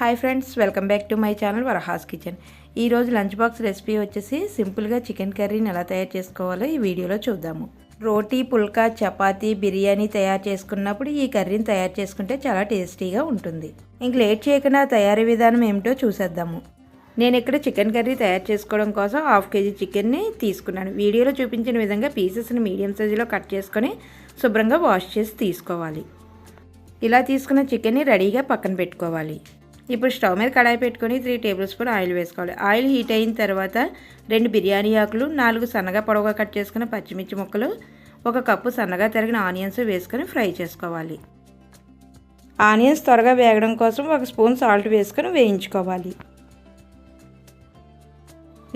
Hi friends welcome back to my channel Varahas kitchen. ఈరోజు lunch box recipe వచ్చేసి సింపుల్గా chicken కర్రీని ఎలా తయారు చేసుకోవాలో ఈ వీడియోలో చూద్దాము. రోటీ పుల్కా చపాతీ బిర్యానీ తయారు చేసుకున్నప్పుడు ఈ కర్రీని తయారు చేసుకుంటే చాలా టేస్టీగా ఉంటుంది. ఇంక లేట్ చేయకుండా తయారీ విధానం ఏమిటో చూసేద్దాము. నేను ఇక్కడ చికెన్ కర్రీ తయారు చేసుకోవడం కోసం హాఫ్ కేజీ చికెన్ని తీసుకున్నాను. వీడియోలో చూపించిన విధంగా పీసెస్ని మీడియం సైజులో కట్ చేసుకొని శుభ్రంగా వాష్ చేసి తీసుకోవాలి. ఇలా తీసుకున్న చికెన్ని రెడీగా పక్కన పెట్టుకోవాలి. ఇప్పుడు స్టవ్ మీద కడాయి పెట్టుకొని త్రీ టేబుల్ స్పూన్ ఆయిల్ వేసుకోవాలి. ఆయిల్ హీట్ అయిన తర్వాత రెండు బిర్యానీ ఆకులు నాలుగు సన్నగా పొడవుగా కట్ చేసుకున్న పచ్చిమిర్చి ముక్కలు ఒక కప్పు సన్నగా తరిగిన ఆనియన్స్ వేసుకొని ఫ్రై చేసుకోవాలి. ఆనియన్స్ త్వరగా వేగడం కోసం ఒక స్పూన్ సాల్ట్ వేసుకొని వేయించుకోవాలి.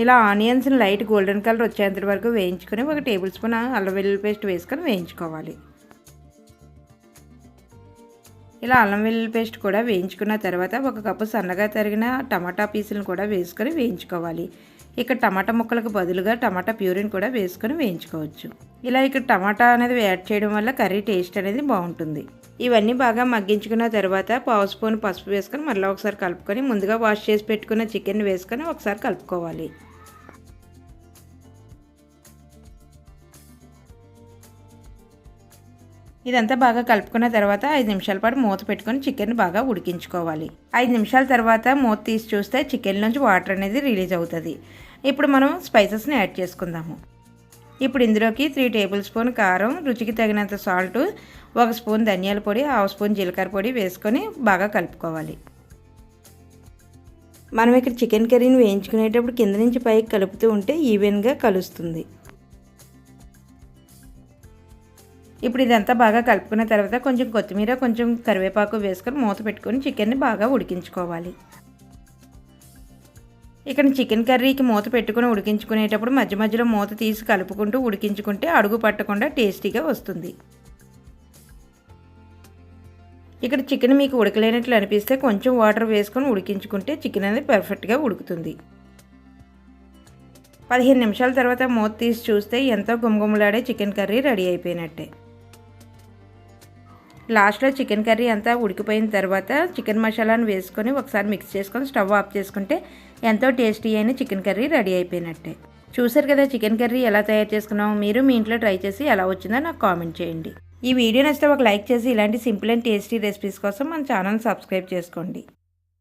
ఇలా ఆనియన్స్ని లైట్ గోల్డెన్ కలర్ వచ్చేంత వరకు వేయించుకొని ఒక టేబుల్ స్పూన్ అల్లం వెల్లుల్లి పేస్ట్ వేసుకొని వేయించుకోవాలి. ఇలా అల్లం వెల్లుల్లి పేస్ట్ కూడా వేయించుకున్న తర్వాత ఒక కప్పు సన్నగా తరిగిన టమాటా పీసులను కూడా వేసుకొని వేయించుకోవాలి. ఇక్కడ టమాటా ముక్కలకు బదులుగా టమాటా ప్యూరిన్ కూడా వేసుకొని వేయించుకోవచ్చు. ఇలా ఇక్కడ టమాటా అనేది యాడ్ చేయడం వల్ల కర్రీ టేస్ట్ అనేది బాగుంటుంది. ఇవన్నీ బాగా మగ్గించుకున్న తర్వాత పావు స్పూన్ పసుపు వేసుకొని మళ్ళీ ఒకసారి కలుపుకొని ముందుగా వాష్ చేసి పెట్టుకున్న చికెన్ వేసుకొని ఒకసారి కలుపుకోవాలి. ఇదంతా బాగా కలుపుకున్న తర్వాత ఐదు నిమిషాల పాటు మూత పెట్టుకొని చికెన్ బాగా ఉడికించుకోవాలి. ఐదు నిమిషాల తర్వాత మూత తీసి చూస్తే చికెన్ నుంచి వాటర్ అనేది రిలీజ్ అవుతుంది. ఇప్పుడు మనం స్పైసెస్ని యాడ్ చేసుకుందాము. ఇప్పుడు ఇందులోకి త్రీ టేబుల్ స్పూన్ కారం రుచికి తగినంత సాల్ట్ ఒక స్పూన్ ధనియాల పొడి హాఫ్ స్పూన్ జీలకర్ర పొడి వేసుకొని బాగా కలుపుకోవాలి. మనం ఇక్కడ చికెన్ కర్రీని వేయించుకునేటప్పుడు కింద నుంచి పైకి కలుపుతూ ఉంటే ఈవెన్గా కలుస్తుంది. ఇప్పుడు ఇదంతా బాగా కలుపుకున్న తర్వాత కొంచెం కొత్తిమీర కొంచెం కరివేపాకు వేసుకొని మూత పెట్టుకొని చికెన్ని బాగా ఉడికించుకోవాలి. ఇక్కడ చికెన్ కర్రీకి మూత పెట్టుకుని ఉడికించుకునేటప్పుడు మధ్య మధ్యలో మూత తీసి కలుపుకుంటూ ఉడికించుకుంటే అడుగు పట్టకుండా టేస్టీగా వస్తుంది. ఇక్కడ చికెన్ మీకు ఉడకలేనట్లు అనిపిస్తే కొంచెం వాటర్ వేసుకొని ఉడికించుకుంటే చికెన్ అనేది పర్ఫెక్ట్గా ఉడుకుతుంది. పదిహేను నిమిషాల తర్వాత మూత తీసి చూస్తే ఎంతో గుమగుమలాడే చికెన్ కర్రీ రెడీ అయిపోయినట్టే. లాస్ట్లో చికెన్ కర్రీ అంతా ఉడికిపోయిన తర్వాత చికెన్ మసాలాను వేసుకొని ఒకసారి మిక్స్ చేసుకొని స్టవ్ ఆఫ్ చేసుకుంటే ఎంతో టేస్టీ అయిన చికెన్ కర్రీ రెడీ అయిపోయినట్టే. చూసారు కదా చికెన్ కర్రీ ఎలా తయారు చేసుకున్నామో మీరు మీ ఇంట్లో ట్రై చేసి ఎలా వచ్చిందో నాకు కామెంట్ చేయండి. ఈ వీడియో నచ్చితే ఒక లైక్ చేసి ఇలాంటి సింపుల్ అండ్ టేస్టీ రెసిపీస్ కోసం మన ఛానల్ సబ్స్క్రైబ్ చేసుకోండి.